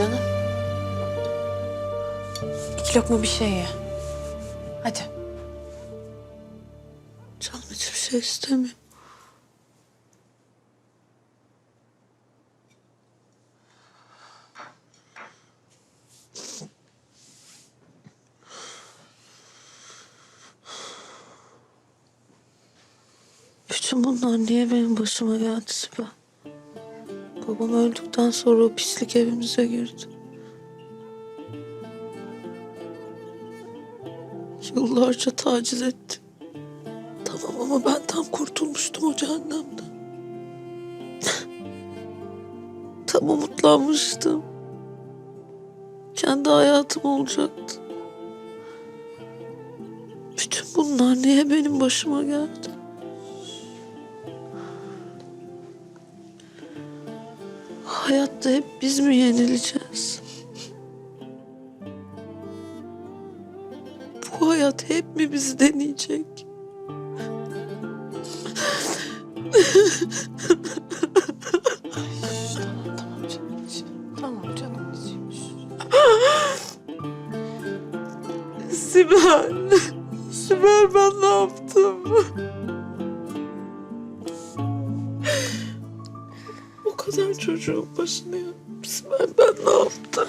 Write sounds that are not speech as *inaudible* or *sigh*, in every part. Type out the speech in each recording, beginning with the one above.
canım. İki lokma bir şey ye. Hadi. Canım hiçbir şey istemiyor. Bütün bunlar niye benim başıma geldi Sibel? Babam öldükten sonra o pislik evimize girdi. Yıllarca taciz etti. Tamam ama ben tam kurtulmuştum o cehennemden. tam umutlanmıştım. Kendi hayatım olacaktı. Bütün bunlar niye benim başıma geldi? Hayatta hep biz mi yenileceğiz? Bu hayat hep mi bizi deneyecek? Tamam canım. Sibel. Sibel ben ne yaptım? Çocuğun başına yaptım. Sibel ben ne yaptım?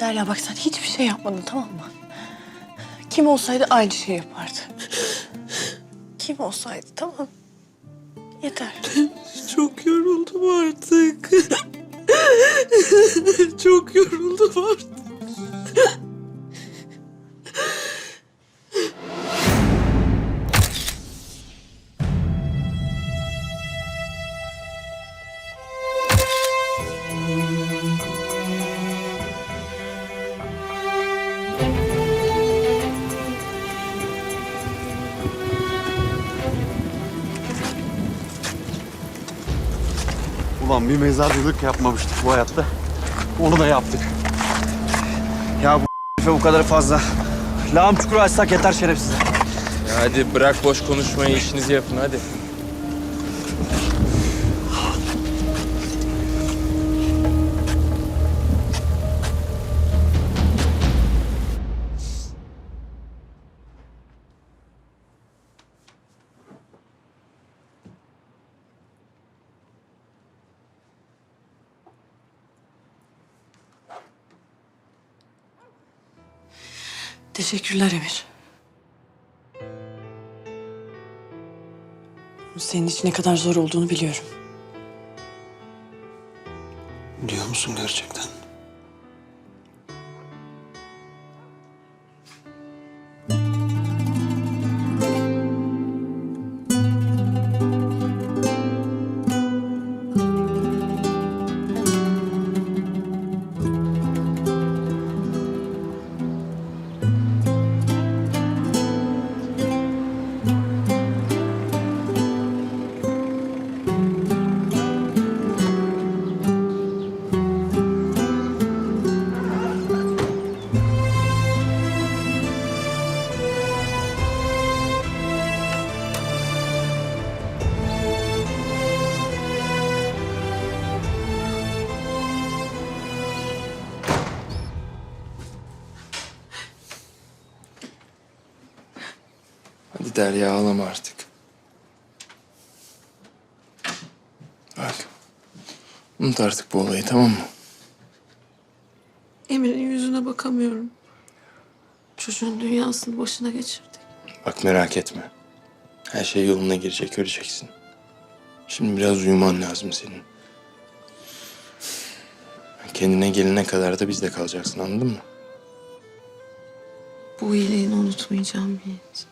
Derya bak sen hiçbir şey yapmadın tamam mı? Kim olsaydı aynı şey yapardı. Kim olsaydı tamam. Yeter. Çok yoruldum artık. *laughs* Çok yoruldum artık. Ulan bir mezarcılık yapmamıştık bu hayatta. Onu da yaptık. Ya bu *laughs* bu kadar fazla. Lağım çukuru açsak yeter şerefsiz. Ya hadi bırak boş konuşmayı işinizi yapın hadi. Teşekkürler Emir. Senin için ne kadar zor olduğunu biliyorum. Hadi Derya ağlama artık. Bak. Unut artık bu olayı tamam mı? Emir'in yüzüne bakamıyorum. Çocuğun dünyasını başına geçirdik. Bak merak etme. Her şey yoluna girecek göreceksin. Şimdi biraz uyuman lazım senin. Kendine gelene kadar da bizde kalacaksın anladın mı? Bu iyiliğini unutmayacağım Yiğit.